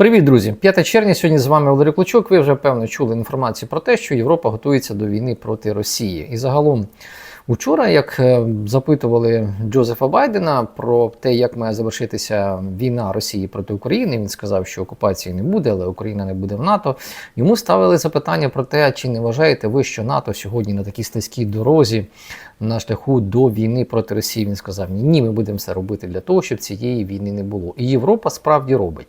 Привіт, друзі! 5 червня сьогодні з вами Валерій Клочок. Ви вже певно чули інформацію про те, що Європа готується до війни проти Росії. І загалом, учора, як е, запитували Джозефа Байдена про те, як має завершитися війна Росії проти України, він сказав, що окупації не буде, але Україна не буде в НАТО. Йому ставили запитання про те, чи не вважаєте ви, що НАТО сьогодні на такій слизькій дорозі на шляху до війни проти Росії. Він сказав: Ні, ні, ми будемо все робити для того, щоб цієї війни не було. І Європа справді робить.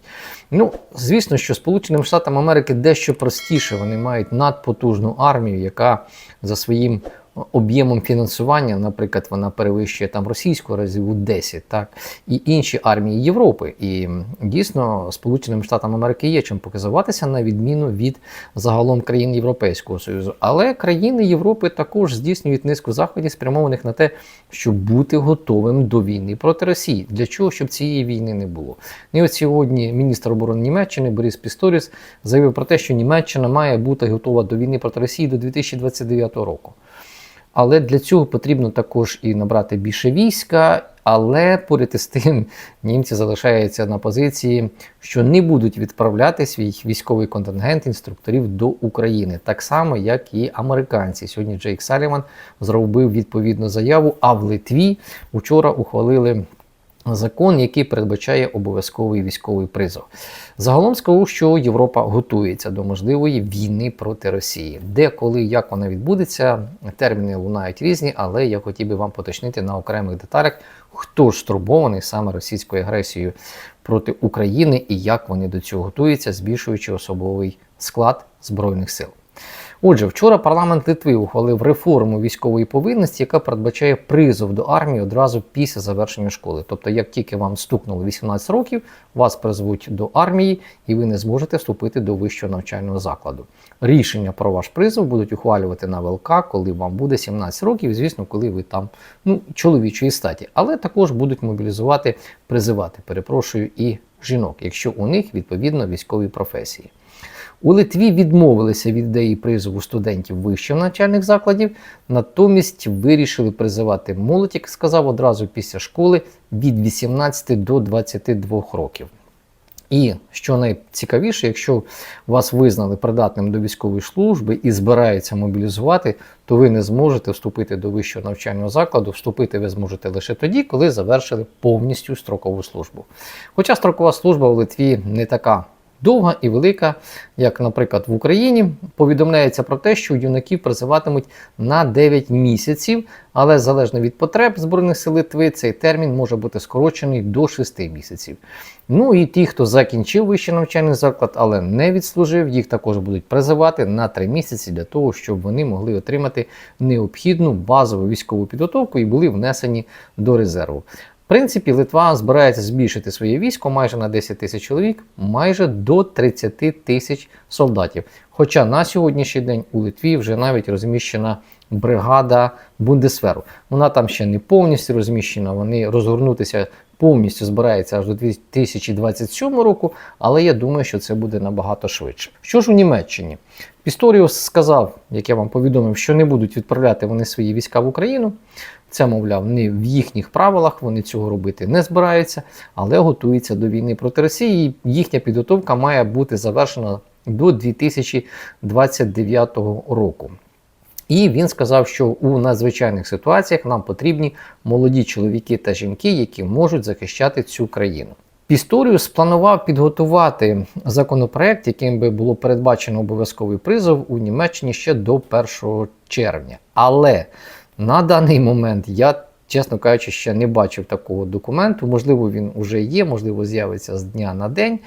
Ну, звісно, що Сполученим Штатам Америки дещо простіше. Вони мають надпотужну армію, яка за своїм об'ємом фінансування, наприклад, вона перевищує там російську разів у 10, так і інші армії Європи. І дійсно, Сполученим Штатам Америки є чим показуватися на відміну від загалом країн Європейського Союзу. Але країни Європи також здійснюють низку заходів, спрямованих на те, щоб бути готовим до війни проти Росії. Для чого щоб цієї війни не було? І от сьогодні міністр оборони Німеччини Борис Пісторіс заявив про те, що Німеччина має бути готова до війни проти Росії до 2029 року. Але для цього потрібно також і набрати більше війська. Але поряд із тим німці залишаються на позиції, що не будуть відправляти свій військовий контингент інструкторів до України, так само як і американці. Сьогодні Джейк Саліван зробив відповідну заяву. А в Литві вчора ухвалили закон, який передбачає обов'язковий військовий призов. Загалом скажу, що Європа готується до можливої війни проти Росії. Де, коли, як вона відбудеться, терміни лунають різні, але я хотів би вам поточнити на окремих деталях, хто ж стурбований саме російською агресією проти України і як вони до цього готуються, збільшуючи особовий склад збройних сил. Отже, вчора парламент Литви ухвалив реформу військової повинності, яка передбачає призов до армії одразу після завершення школи. Тобто, як тільки вам стукнуло 18 років, вас призвуть до армії, і ви не зможете вступити до вищого навчального закладу. Рішення про ваш призов будуть ухвалювати на ВЛК, коли вам буде 17 років, звісно, коли ви там ну, чоловічої статі, але також будуть мобілізувати, призивати, перепрошую, і жінок, якщо у них відповідно військові професії. У Литві відмовилися від ідеї призову студентів вищих навчальних закладів, натомість вирішили призивати молодь, як сказав, одразу після школи від 18 до 22 років. І що найцікавіше, якщо вас визнали придатним до військової служби і збираються мобілізувати, то ви не зможете вступити до вищого навчального закладу. Вступити ви зможете лише тоді, коли завершили повністю строкову службу. Хоча строкова служба в Литві не така довга і велика, як, наприклад, в Україні, повідомляється про те, що юнаків призиватимуть на 9 місяців, але залежно від потреб Збройних сил Литви, цей термін може бути скорочений до 6 місяців. Ну і ті, хто закінчив вищий навчальний заклад, але не відслужив, їх також будуть призивати на 3 місяці для того, щоб вони могли отримати необхідну базову військову підготовку і були внесені до резерву принципі, Литва збирається збільшити своє військо майже на 10 тисяч чоловік, майже до 30 тисяч солдатів. Хоча на сьогоднішній день у Литві вже навіть розміщена бригада Бундесверу. Вона там ще не повністю розміщена, вони розгорнутися повністю збираються аж до 2027 року, але я думаю, що це буде набагато швидше. Що ж у Німеччині? Пісторіус сказав, як я вам повідомив, що не будуть відправляти вони свої війська в Україну. Це, мовляв, не в їхніх правилах, вони цього робити не збираються, але готуються до війни проти Росії. Їхня підготовка має бути завершена до 2029 року. І він сказав, що у надзвичайних ситуаціях нам потрібні молоді чоловіки та жінки, які можуть захищати цю країну. Пісторіус спланував підготувати законопроект, яким би було передбачено обов'язковий призов у Німеччині ще до 1 червня. Але на даний момент я, чесно кажучи, ще не бачив такого документу. Можливо, він вже є, можливо, з'явиться з дня на день.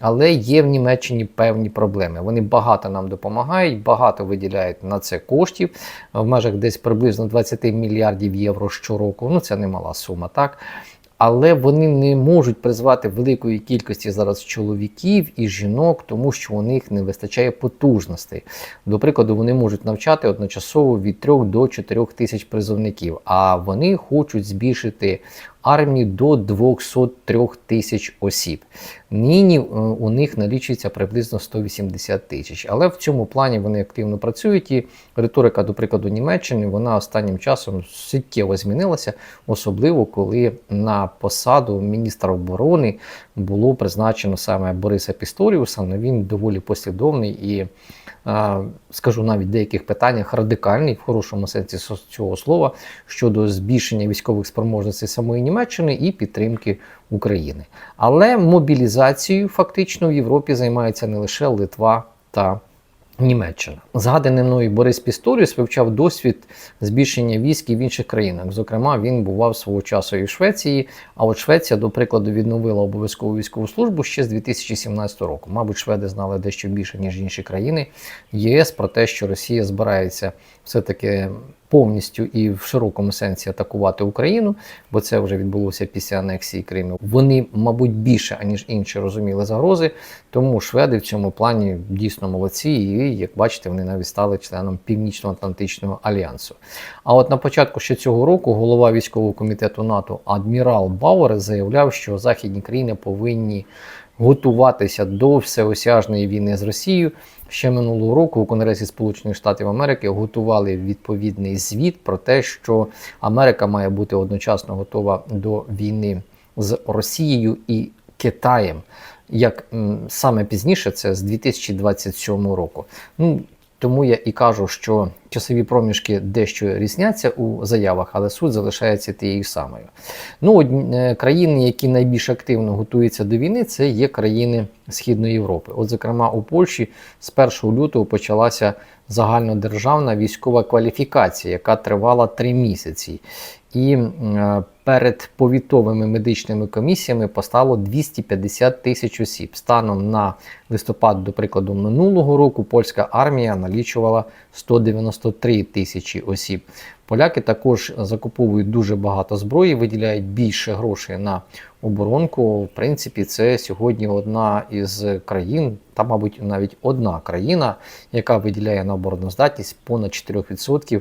Але є в Німеччині певні проблеми. Вони багато нам допомагають, багато виділяють на це коштів в межах десь приблизно 20 мільярдів євро щороку. Ну це немала сума, так але вони не можуть призвати великої кількості зараз чоловіків і жінок, тому що у них не вистачає потужностей. До прикладу, вони можуть навчати одночасово від 3 до 4 тисяч призовників, а вони хочуть збільшити армії до 203 тисяч осіб. Нині е, у них налічується приблизно 180 тисяч. Але в цьому плані вони активно працюють. І риторика, до прикладу, Німеччини вона останнім часом суттєво змінилася, особливо коли на посаду міністра оборони було призначено саме Бориса Пісторіуса. Ну, Він доволі послідовний і скажу навіть в деяких питаннях радикальний в хорошому сенсі цього слова щодо збільшення військових спроможностей самої Німеччини і підтримки України. Але мобілізацією фактично в Європі займається не лише Литва та Німеччина. Згаданий мною Борис Пісторіус вивчав досвід збільшення військ і в інших країнах. Зокрема, він бував свого часу і в Швеції. А от Швеція, до прикладу, відновила обов'язкову військову службу ще з 2017 року. Мабуть, шведи знали дещо більше ніж інші країни ЄС про те, що Росія збирається все-таки повністю і в широкому сенсі атакувати Україну, бо це вже відбулося після анексії Криму. Вони, мабуть, більше аніж інші розуміли загрози. Тому шведи в цьому плані дійсно молодці, і як бачите, вони навіть стали членом Північно-Атлантичного альянсу. А от на початку ще цього року голова військового комітету НАТО адмірал Бауер заявляв, що західні країни повинні готуватися до всеосяжної війни з Росією. Ще минулого року у Конгресі Сполучених Штатів Америки готували відповідний звіт про те, що Америка має бути одночасно готова до війни з Росією і Китаєм. Як саме пізніше, це з 2027 року. Ну тому я і кажу, що часові проміжки дещо різняться у заявах, але суть залишається тією самою. Ну, е, країни, які найбільш активно готуються до війни, це є країни Східної Європи. От, зокрема, у Польщі з 1 лютого почалася загальнодержавна військова кваліфікація, яка тривала три місяці. І е, перед повітовими медичними комісіями постало 250 тисяч осіб. Станом на листопад, до прикладу, минулого року польська армія налічувала 193 тисячі осіб. Поляки також закуповують дуже багато зброї, виділяють більше грошей на оборонку. В принципі, це сьогодні одна із країн, та, мабуть, навіть одна країна, яка виділяє на обороноздатність понад 4%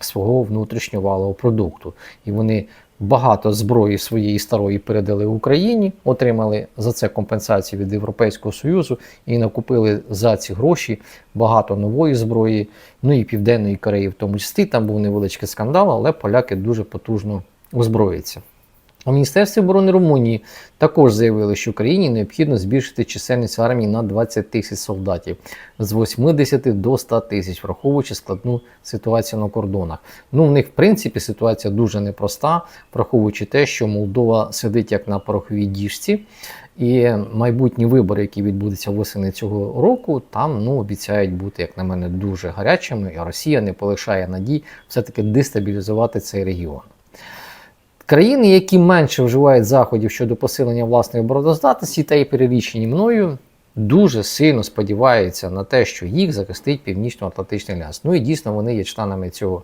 свого внутрішнього валового продукту. І вони багато зброї своєї старої передали Україні, отримали за це компенсацію від Європейського Союзу і накупили за ці гроші багато нової зброї, ну і Південної Кореї, в тому числі там був невеличкий скандал, але поляки дуже потужно озброюються. У Міністерстві оборони Румунії також заявили, що Україні необхідно збільшити чисельність армії на 20 тисяч солдатів з 80 до 100 тисяч, враховуючи складну ситуацію на кордонах. Ну, в них, в принципі, ситуація дуже непроста, враховуючи те, що Молдова сидить як на пороховій діжці, і майбутні вибори, які відбудуться восени цього року, там ну, обіцяють бути, як на мене, дуже гарячими. І Росія не полишає надій все-таки дестабілізувати цей регіон. Країни, які менше вживають заходів щодо посилення власної обороноздатності та й перелічені мною, дуже сильно сподіваються на те, що їх захистить Північно-Атлантичний альянс. Ну і дійсно вони є членами цього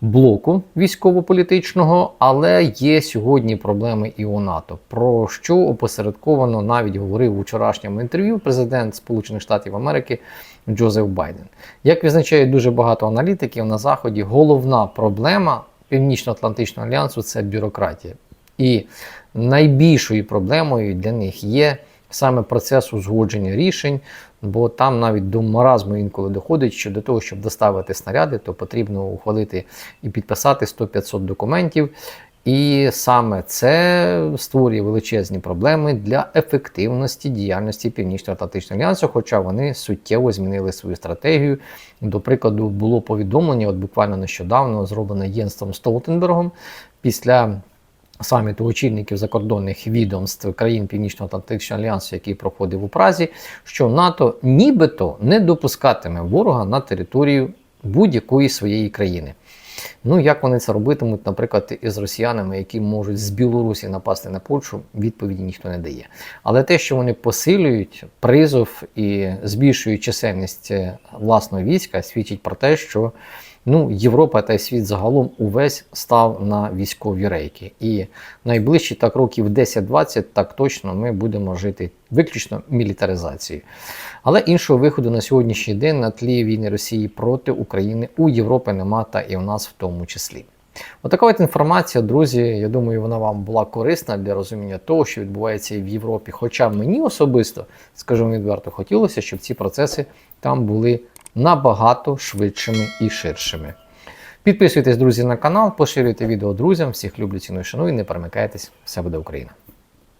блоку військово-політичного, але є сьогодні проблеми і у НАТО, про що опосередковано навіть говорив у вчорашньому інтерв'ю президент Сполучених Штатів Америки Джозеф Байден. Як визначають дуже багато аналітиків на Заході, головна проблема. Північно-Атлантичного альянсу це бюрократія. І найбільшою проблемою для них є саме процес узгодження рішень, бо там навіть до маразму інколи доходить, що до того, щоб доставити снаряди, то потрібно ухвалити і підписати 100-500 документів. І саме це створює величезні проблеми для ефективності діяльності Північно-Атлантичного альянсу, хоча вони суттєво змінили свою стратегію. До прикладу, було повідомлення, от буквально нещодавно зроблене Єнстом Столтенбергом після саміту очільників закордонних відомств країн Північно-Атлантичного альянсу, який проходив у Празі, що НАТО нібито не допускатиме ворога на територію будь-якої своєї країни. Ну, як вони це робитимуть, наприклад, із росіянами, які можуть з Білорусі напасти на Польщу, відповіді ніхто не дає. Але те, що вони посилюють призов і збільшують чисельність е, власного війська, свідчить про те, що ну, Європа та світ загалом увесь став на військові рейки. І найближчі так років 10-20 так точно ми будемо жити виключно мілітаризацією. Але іншого виходу на сьогоднішній день на тлі війни Росії проти України у Європи нема, та і у нас в тому числі. Отака от інформація, друзі. Я думаю, вона вам була корисна для розуміння того, що відбувається в Європі. Хоча мені особисто, скажу відверто, хотілося, щоб ці процеси там були набагато швидшими і ширшими. Підписуйтесь, друзі, на канал, поширюйте відео друзям. Всіх люблю, ціную, шаную, не перемикайтесь. Все буде Україна!